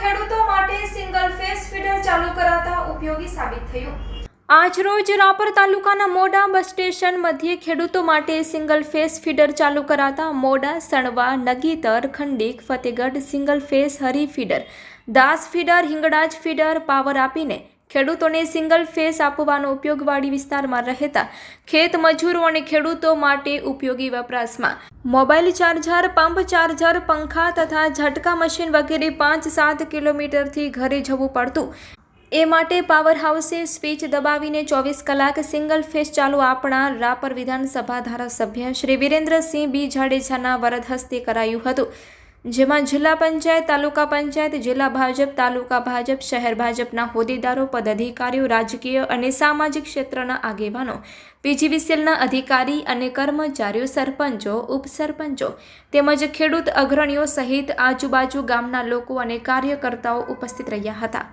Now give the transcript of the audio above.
ખેડૂતો માટે single phase feeder ચાલુ કરાતા ઉપયોગી સાબિત થયું. આજરોજ રાપર તાલુકાના મોડા બસ સ્ટેશન મધ્યે ખેડૂતો માટે સિંગલ ફેસ ફીડર ચાલુ કરાતા મોડા, Sanva, Nagitar, Khandik, Fatehgadh single phase Hari feeder Das feeder Hinglaj feeder power આપીને ખેડૂતોને સિંગલ ફેસ આપવાનો ઉપયોગવાળી વિસ્તારમાં રહેતા ખેત મજૂરો અને ખેડૂતો માટે ઉપયોગી વપરાશમાં. મોબાઈલ ચાર્જર, પંપ ચાર્જર, પંખા તથા ઝટકા મશીન વગેરે પાંચ સાત કિલોમીટરથી ઘરે જવું પડતું. એ માટે પાવર હાઉસે સ્વિચ દબાવીને ચોવીસ કલાક સિંગલ ફેસ ચાલુ આપણા રાપર વિધાનસભા ધારાસભ્ય શ્રી વિરેન્દ્રસિંહ બી જાડેજાના વરદ હસ્તે કરાયું હતું. જેમાં જિલ્લા પંચાયત, તાલુકા પંચાયત, જિલ્લા ભાજપ, તાલુકા ભાજપ, શહેર ભાજપના હોદ્દેદારો, પદાધિકારીઓ, રાજકીય અને સામાજિક ક્ષેત્રના આગેવાનો, પીજીવીસીએલના અધિકારી અને કર્મચારીઓ, સરપંચો, ઉપસરપંચો તેમજ ખેડૂત અગ્રણીઓ સહિત આજુબાજુ ગામના લોકો અને કાર્યકર્તાઓ ઉપસ્થિત રહ્યા હતા.